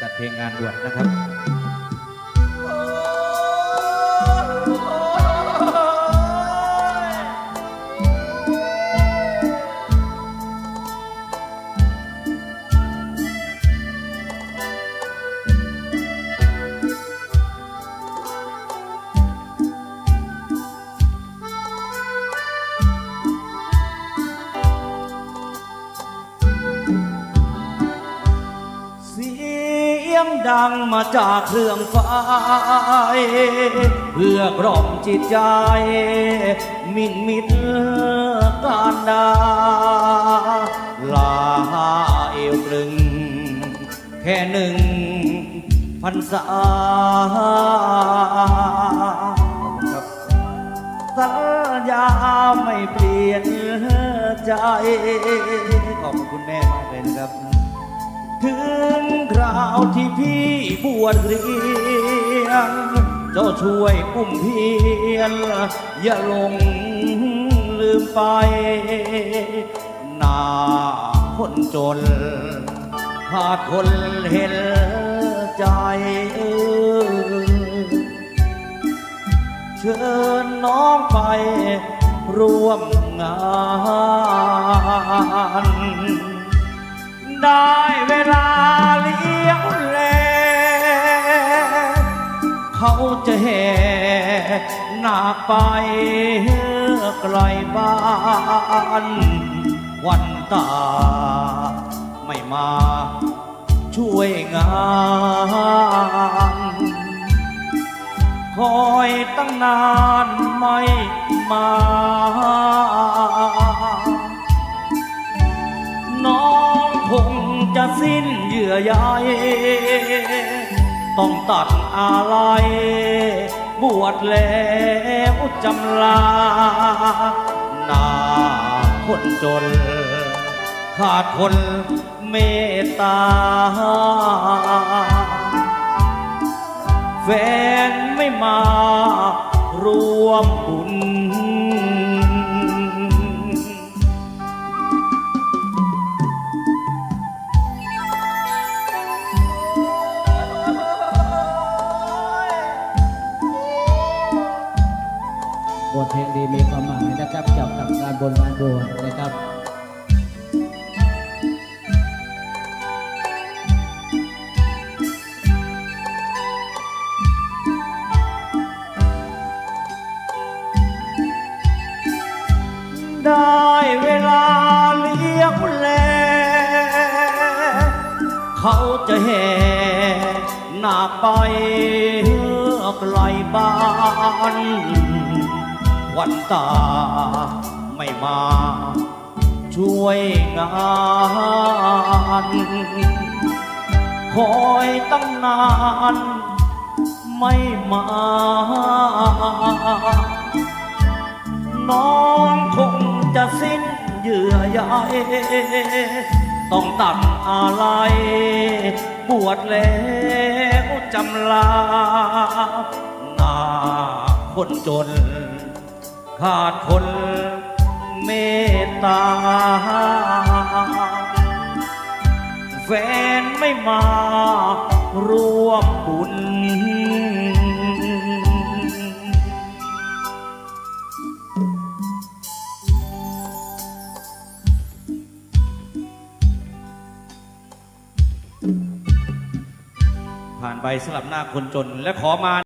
จัดเพลงงานบวชนะครับ ยงดังมาจากเครื่องไฟเพื่อกล่อมจิตใจ มินมิดการดา ลาเอวกลึง แค่หนึ่งพันษารับสัญญาไม่เปลี่ยนใจ ขอบคุณแม่มากเลยนะครับ ถึงคราวที่พี่บวชเรียน เจ้าช่วยอุ้มเพียน อย่าลงลืมไปหน้าคนจนหากคนเห็นใจเออเชิญน้องไปร่วมงานได้ เขาจะแห่หนักไปไกลบ้านวันตา ไม่มาช่วยงานคอยตั้งนานไม่มา น้องคงจะสิ้นเยื่อใย ต้องตัดอะไร บวชแล้วจำลาหน้าคนจน ขาดคนเมตตา แฟนไม่มารวมบุญ เพลงดีมีความหมายนะครับเกี่ยวกับการบนงานบวชนะครับได้เวลาเลี้ยงแลเขาจะแห่หน้าไปไกลบ้าน วันตาไม่มา ช่วยงาน คอยตั้งนาน ไม่มา น้องคงจะสิ้นเยื่อใยต้องตัดอะไรบวชแล้วจำลาหน้าคนจน ขาดคนเมตตา แฟนไม่มาร่วมบุญ ผ่านไปสลับหน้าคนจนและขอมา